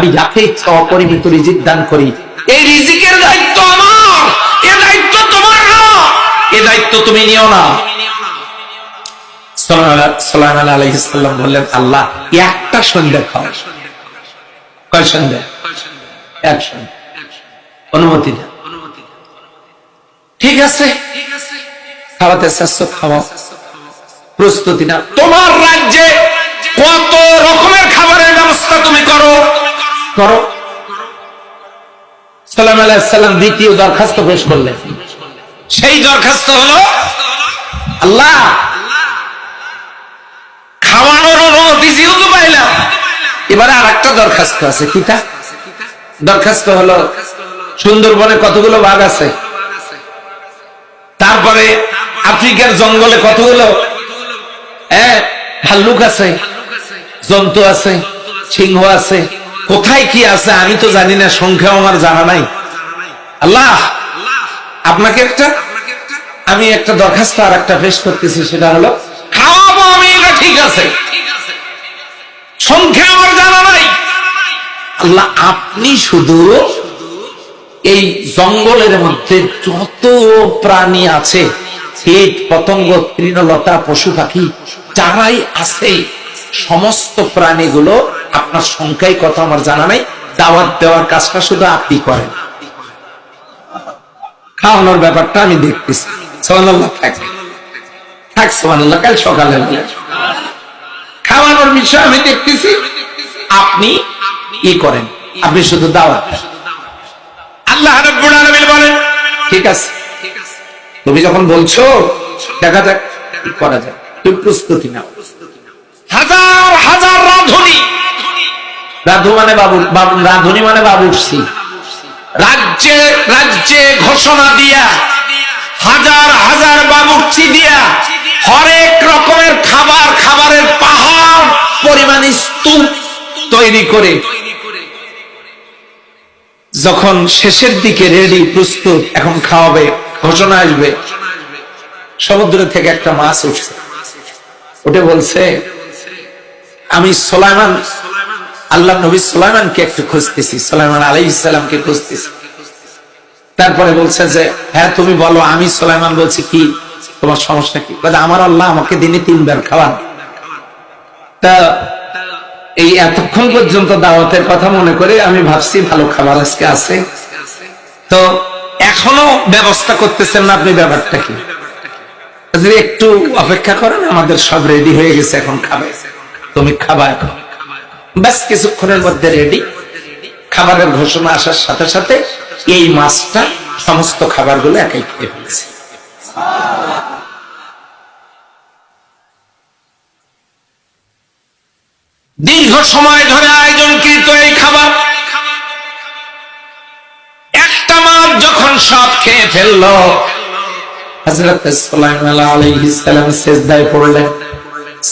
আমি যাকে ইচ্ছা অপরিমিত রিজিক দান করি, এই রিজিকের দায়িত্ব আমার, এ দায়িত্ব তোমার না, এ দায়িত্ব তুমি নিও না। প্রস্তুতি না তোমার রাজ্যে কত রকমের খাবারের ব্যবস্থা তুমি করো? করো। সালাম আলাইসাল্লাম দ্বিতীয় দরখাস্ত পেশ করলেন। সেই দরখাস্ত হলো আল্লাহ, খাওয়ানোর অনুমতি যেহেতু পাইলাম, এবারে আর একটা দরখাস্ত আছে, কিটা? দরখাস্ত হলো সুন্দরবনে কতগুলো বাঘ আছে? তারপরে আফ্রিকার জঙ্গলে কতগুলো হ্যাঁ ভাল্লুক আছে, জন্তু আছে, সিংহ আছে কোথায় কি আছে আমি তো জানি না সংখ্যা আমার জানা নাই। আল্লাহ, আপনাকে একটা? আমি একটা দরখাস্ত আর একটা পেশ করতেছি, সেটা হলো, খাওয়াবো আমি, এটা ঠিক আছে। সংখ্যা আমার জানা নাই। আল্লাহ, আপনি শুধু এই জঙ্গলের মধ্যে যত প্রাণী আছে কীট পতঙ্গ, তৃণলতা, পশু পাখি, যারাই আছে সমস্ত প্রাণীগুলো আপনার সংখ্যায় কত আমার জানা নাই, দাওয়াত দেওয়ার কাজটা শুধু আপনি করেন। খাওয়ানোর ব্যাপারটা আমি দেখতেছি। কাল সকালে খাওয়ানোর বিষয় আমি দেখতেছি, আপনি ই করেন, আপনি শুধু দাওয়াত। আল্লাহ বলেন, ঠিক আছে, তুমি যখন বলছো, দেখা যাক করা যায়। তুমি প্রস্তুতি নাও। হাজার হাজার রাধুনি। রাধু মানে বাবু রাধুনি মানে বাবুর্চি রাজ্যে রাজ্যে ঘোষণা দিয়া, হাজার হাজার বাবুর্চি দিয়া, হরেক রকমের খাবার, খাবারের পাহাড় পরিমাণ স্তূপ তৈরি করে। যখন শেষের দিকে রেডি, প্রস্তুত, এখন খাওয়াবে, ঘোষণা আসবে। সমুদ্র থেকে একটা মাছ উঠছে। ওটা বলছে আমি সোলাইমান, আল্লাহ নবী সোলাইমানকে একটু খুঁজতেছি, সোলাইমান আলাই ইসলামকে খুঁজতেছি। তারপরে বলছে যে হ্যাঁ তুমি বলো, আমি সোলাইমান বলছি কি? তোমার সমস্যা কি? আমার আল্লাহ আমাকে দিনে তিনবার খাওয়ান। তা এই এতক্ষণ পর্যন্ত দাওয়াতের কথা মনে করে আমি ভাবছি ভালো খাবার আজকে আছে। তো এখনও ব্যবস্থা করতেছেন না আপনি ব্যাপারটা কি? একটু অপেক্ষা করেন, আমাদের সব রেডি হয়ে গেছে, এখন খাবে। তুমি খাবা এখন। ব্যাস, কিছুক্ষণের মধ্যে রেডি খাবারের ঘোষণা আসার সাথে সাথে এই মাছটা সমস্ত খাবারগুলো একাই খেয়ে ফেলেছে। দীর্ঘ সময় ধরে আয়োজনকৃত এই খাবার। একটা মাছ যখন সব খেয়ে ফেলল, হযরত সুলাইমান আলাইহিস সালাম সেজদায় পড়লেন।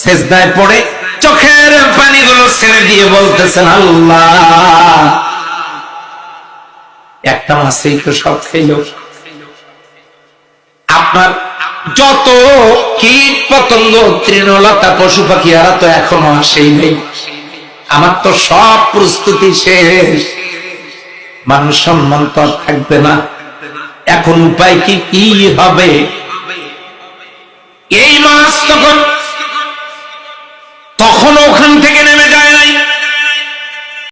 সেজদায় পড়ে চোখের পানিগুলো ছেড়ে দিয়ে বলতেছেন, আল্লাহ, একটা মাছেই তো সব খেলো। আপনার যত কীট পতঙ্গ, তৃণলতা, পশু পাখি, এরা তো এখনও আসেই নেই। আমার তো সব প্রস্তুতি শেষ। মানুষ সম্মান তো আর থাকবে না। এখন উপায় কি কি হবে? এই মাছ তখন তখন ওখান থেকে নেমে